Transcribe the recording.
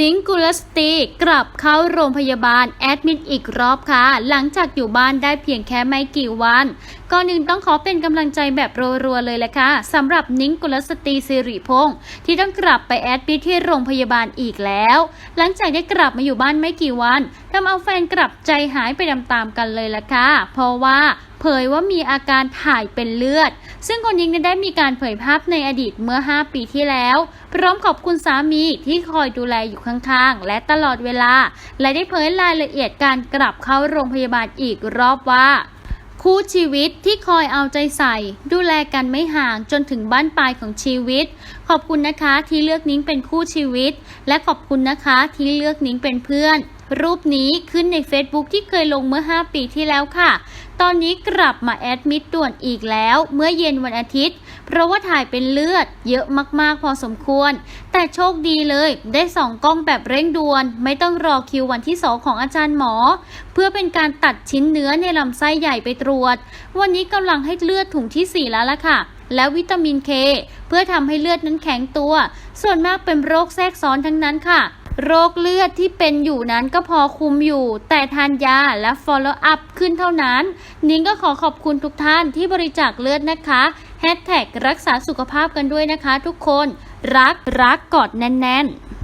นิ้งกุลสตีกลับเข้าโรงพยาบาลแอดมิดอีกรอบค่ะ หลังจากอยู่บ้านได้เพียงแค่ไม่กี่วันก่อนหนึ่งต้องขอเป็นกำลังใจแบบรัวๆเลยแหละค่ะสำหรับนิ้งกุลสตรีสิริพงษ์ที่ต้องกลับไปแอดมิดที่โรงพยาบาลอีกแล้ว หลังจากได้กลับมาอยู่บ้านไม่กี่วันทำเอาแฟนกลับใจหายไปตามๆกันเลยละค่ะเพราะว่าเผยว่ามีอาการถ่ายเป็นเลือด ซึ่งคนยิงนั้ได้มีการเผยภาพในอดีตเมื่อ 5 ปีที่แล้ว พร้อมขอบคุณสามีที่คอยดูแลอยู่ข้างๆ และตลอดเวลา และได้เผยรายละเอียดการกลับเข้าโรงพยาบาลอีกรอบว่าคู่ชีวิตที่คอยเอาใจใส่ ดูแลกันไม่ห่างจนถึงบ้านปลายของชีวิต ขอบคุณนะคะที่เลือกนิ้งเป็นคู่ชีวิต และขอบคุณนะคะที่เลือกนิ้งเป็นเพื่อน รูปนี้ขึ้นใน Facebook ที่เคยลงเมื่อ 5 ปีที่แล้วค่ะ ตอนนี้กลับมาแอดมิดด่วนอีกแล้วเมื่อเย็นวันอาทิตย์ เพราะว่าถ่ายเป็นเลือดเยอะมากๆพอสมควร แต่โชคดีเลยได้ส่องกล้องแบบเร่งด่วน ไม่ต้องรอคิววันที่สองของอาจารย์หมอ เพื่อเป็นการตัดชิ้นเนื้อในลำไส้ใหญ่ไปตรวจ วันนี้กำลังให้เลือดถุงที่ 4 แล้วล่ะค่ะแล้ววิตามินเคเพื่อทำให้เลือดนั้นแข็งตัว ส่วนมากเป็นโรคแทรกซ้อนทั้งนั้นค่ะ โรคเลือดที่เป็นอยู่นั้นก็พอคุมอยู่ แต่ทานยาและ follow up ขึ้นเท่านั้น นิ้งก็ขอขอบคุณทุกท่านที่บริจาคเลือดนะคะแฮชแท็กรักษาสุขภาพกันด้วยนะคะทุกคน รักรักกอดแน่นๆ